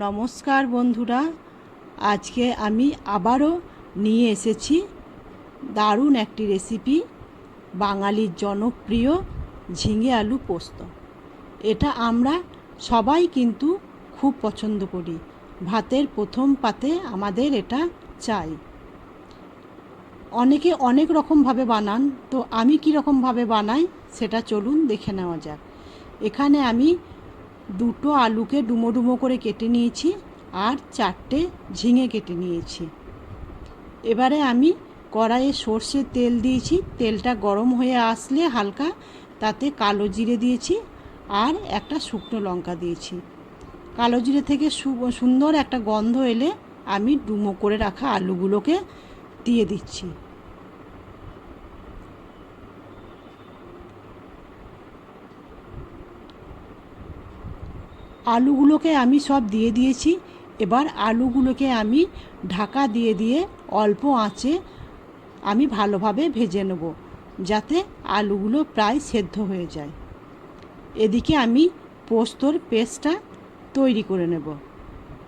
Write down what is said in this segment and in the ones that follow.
নমস্কার বন্ধুরা, আজকে আমি আবারও নিয়ে এসেছি দারুণ একটি রেসিপি বাঙালির জনপ্রিয় ঝিঙে আলু পোস্ত। এটা আমরা সবাই কিন্তু খুব পছন্দ করি। ভাতের প্রথম পাতে আমাদের এটা চাই। অনেকে অনেক রকমভাবে বানান, তো আমি কী রকমভাবে বানাই সেটা চলুন দেখে নেওয়া যাক। এখানে আমি দুটো আলুকে ডুমো ডুমো করে কেটে নিয়েছি আর চারটে ঝিঙে কেটে নিয়েছি। এবারে আমি কড়াইয়ে সর্ষের তেল দিয়েছি। তেলটা গরম হয়ে আসলে হালকা তাতে কালো জিরে দিয়েছি আর একটা শুকনো লঙ্কা দিয়েছি। কালো জিরে থেকে সুন্দর একটা গন্ধ এলে আমি ডুমো করে রাখা আলুগুলোকে দিয়ে দিচ্ছি। আলুগুলোকে আমি সব দিয়ে দিয়েছি। এবার আলুগুলোকে আমি ঢাকা দিয়ে দিয়ে অল্প আঁচে আমি ভালোভাবে ভেজে নেব, যাতে আলুগুলো প্রায় সেদ্ধ হয়ে যায়। এদিকে আমি পোস্তর পেস্টটা তৈরি করে নেব।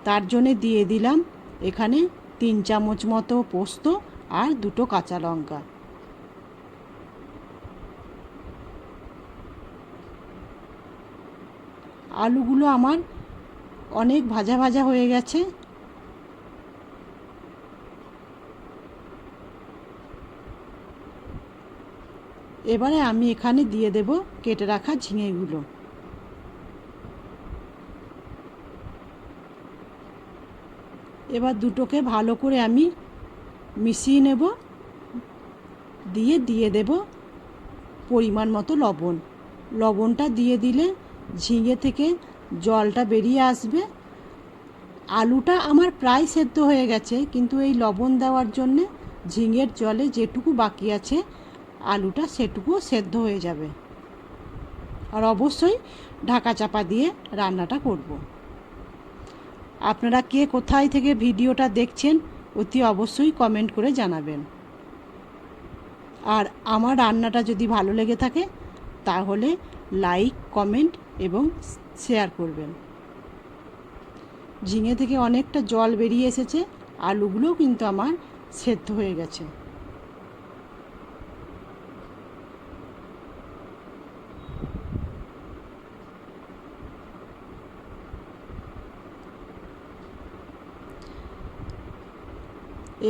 তার জন্যে দিয়ে দিলাম এখানে তিন চামচ মতো পোস্ত আর দুটো কাঁচা লঙ্কা। আলুগুলো আমার অনেক ভাজা ভাজা হয়ে গেছে। এবারে আমি এখানে দিয়ে দেব কেটে রাখা ঝিঙেগুলো। এবার দুটোকে ভালো করে আমি মিশিয়ে নেব। দিয়ে দিয়ে দেব পরিমাণ মতো লবণ। লবণটা দিয়ে দিলে ঝিঙে থেকে জলটা বেরিয়ে আসবে। আলুটা আমার প্রায় সেদ্ধ হয়ে গেছে, কিন্তু এই লবণ দেওয়ার জন্যে ঝিঙের জলে যেটুকু বাকি আছে, আলুটা সেটুকুও সেদ্ধ হয়ে যাবে। আর অবশ্যই ঢাকা চাপা দিয়ে রান্নাটা করব। আপনারা কে কোথায় থেকে ভিডিওটা দেখছেন, অতি অবশ্যই কমেন্ট করে জানাবেন। আর আমার রান্নাটা যদি ভালো লেগে থাকে তাহলে লাইক, কমেন্ট এবং শেয়ার করবেন। ঝিঙে থেকে অনেকটা জল বেরিয়ে এসেছে, আলুগুলোও কিন্তু আমার সেদ্ধ হয়ে গেছে।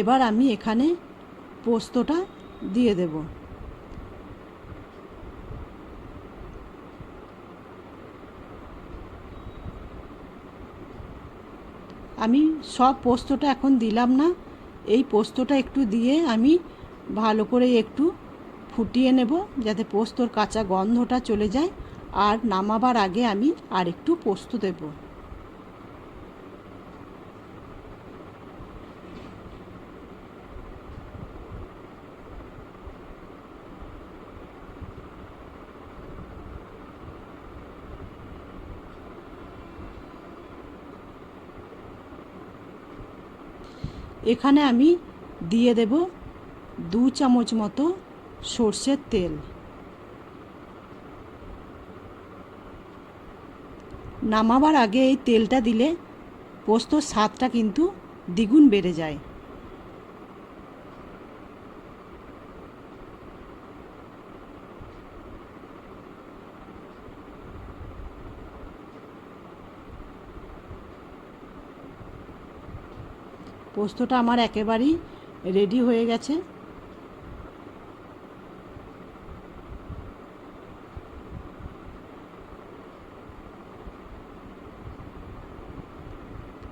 এবার আমি এখানে পোস্তটা দিয়ে দেব। আমি সব পোস্তটা এখন দিলাম না। এই পোস্তটা একটু দিয়ে আমি ভালো করে একটু ফুটিয়ে নেব যাতে পোস্তর কাঁচা গন্ধটা চলে যায়। আর নামাবার আগে আমি আর একটু পোস্ত দেবো। এখানে আমি দিয়ে দেব দু চামচ মতো সর্ষের তেল। নামাবার আগে এই তেলটা দিলে পোস্তর স্বাদটা কিন্তু দ্বিগুণ বেড়ে যায়। পোস্তটা আমার একেবারেই রেডি হয়ে গেছে।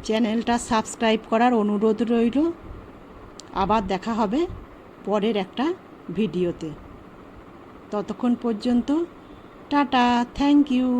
চ্যানেলটা সাবস্ক্রাইব করার অনুরোধ রইল। আবার দেখা হবে পরের একটা ভিডিওতে। ততক্ষণ পর্যন্ত টাটা থ্যাংক ইউ